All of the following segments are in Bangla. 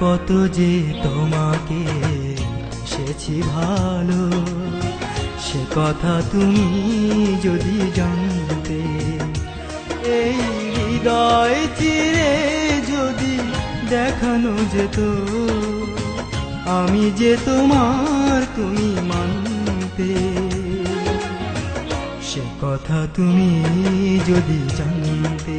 কত যে তোমাকে এসেছি ভালো। সে কথা তুমি যদি জানতে, এই হৃদয় চিরে যদি দেখানো যেত, আমি যে তোমার তুমি মানতে। সে কথা তুমি যদি জানতে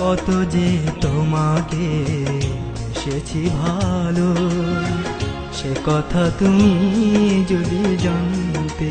কত যে তোমাকে সেছি ভালো। সে কথা তুমি যদি জানতে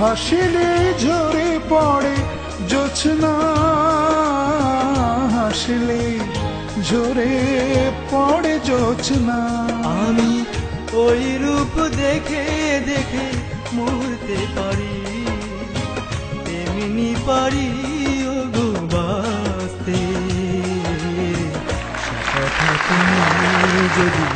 হাসিলে ঝরে পড়ে জোছনা হাসিলে ঝরে পড়ে জোছনা। আমি ওই রূপ দেখে দেখে মরতে পারি তেমনি পারি ও গো বাঁচতে কথা তুমি যদি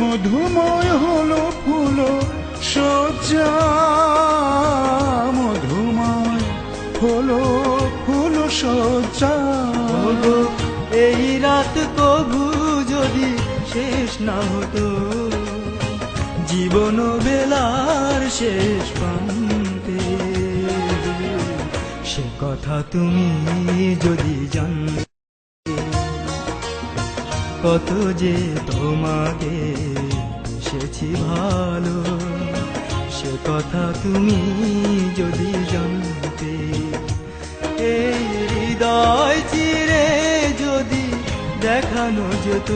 মধুময় হলো ফুল, সজ্জা। মধুময় হলো ফুলো, সজ্জা। এই রাত কবু যদি শেষ না হতো, জীবন বেলার শেষ প্রান্তে। সে কথা তুমি যদি জানতে কত যে তোমাকে এসেছি ভালো। সে কথা তুমি যদি জানতে, এই হৃদয় চিরে যদি দেখানো যেত,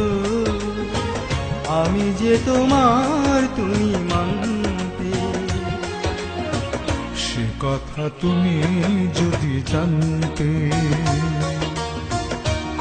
আমি যে তোমার তুমি মানতে। সে কথা তুমি যদি জানতে